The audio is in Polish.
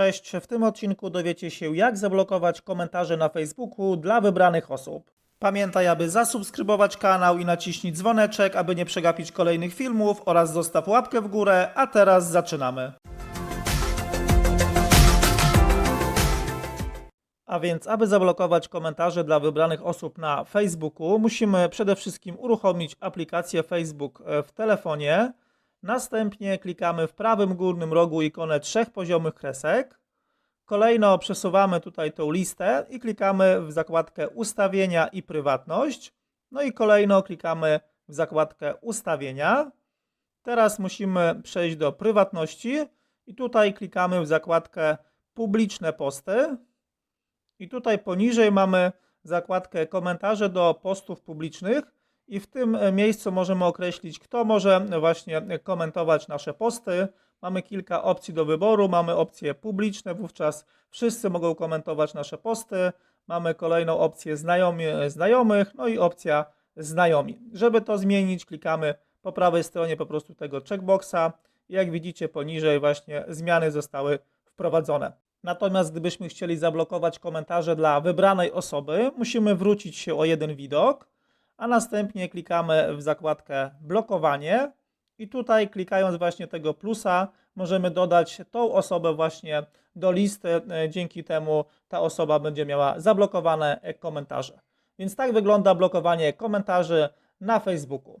Cześć, w tym odcinku dowiecie się jak zablokować komentarze na Facebooku dla wybranych osób. Pamiętaj, aby zasubskrybować kanał i naciśnij dzwoneczek, aby nie przegapić kolejnych filmów oraz zostaw łapkę w górę, a teraz zaczynamy. A więc, aby zablokować komentarze dla wybranych osób na Facebooku, musimy przede wszystkim uruchomić aplikację Facebook e, w telefonie. Następnie klikamy w prawym górnym rogu ikonę trzech poziomych kresek. Kolejno przesuwamy tutaj tą listę i klikamy w zakładkę Ustawienia i Prywatność. No i kolejno klikamy w zakładkę Ustawienia. Teraz musimy przejść do Prywatności i tutaj klikamy w zakładkę Publiczne posty. I tutaj poniżej mamy zakładkę komentarze do postów publicznych i w tym e, miejscu możemy określić, kto może właśnie komentować nasze posty. Mamy kilka opcji do wyboru. Mamy opcje publiczne, wówczas wszyscy mogą komentować nasze posty. Mamy kolejną opcję znajomi, znajomych, no i opcja znajomi. Żeby to zmienić, klikamy po prawej stronie po prostu tego checkboxa. Jak widzicie poniżej właśnie zmiany zostały wprowadzone. Natomiast gdybyśmy chcieli zablokować komentarze dla wybranej osoby, musimy wrócić się o jeden widok, a następnie klikamy w zakładkę blokowanie i tutaj klikając właśnie tego plusa możemy dodać tą osobę właśnie do listy, dzięki temu ta osoba będzie miała zablokowane komentarze. Więc tak wygląda blokowanie komentarzy na Facebooku.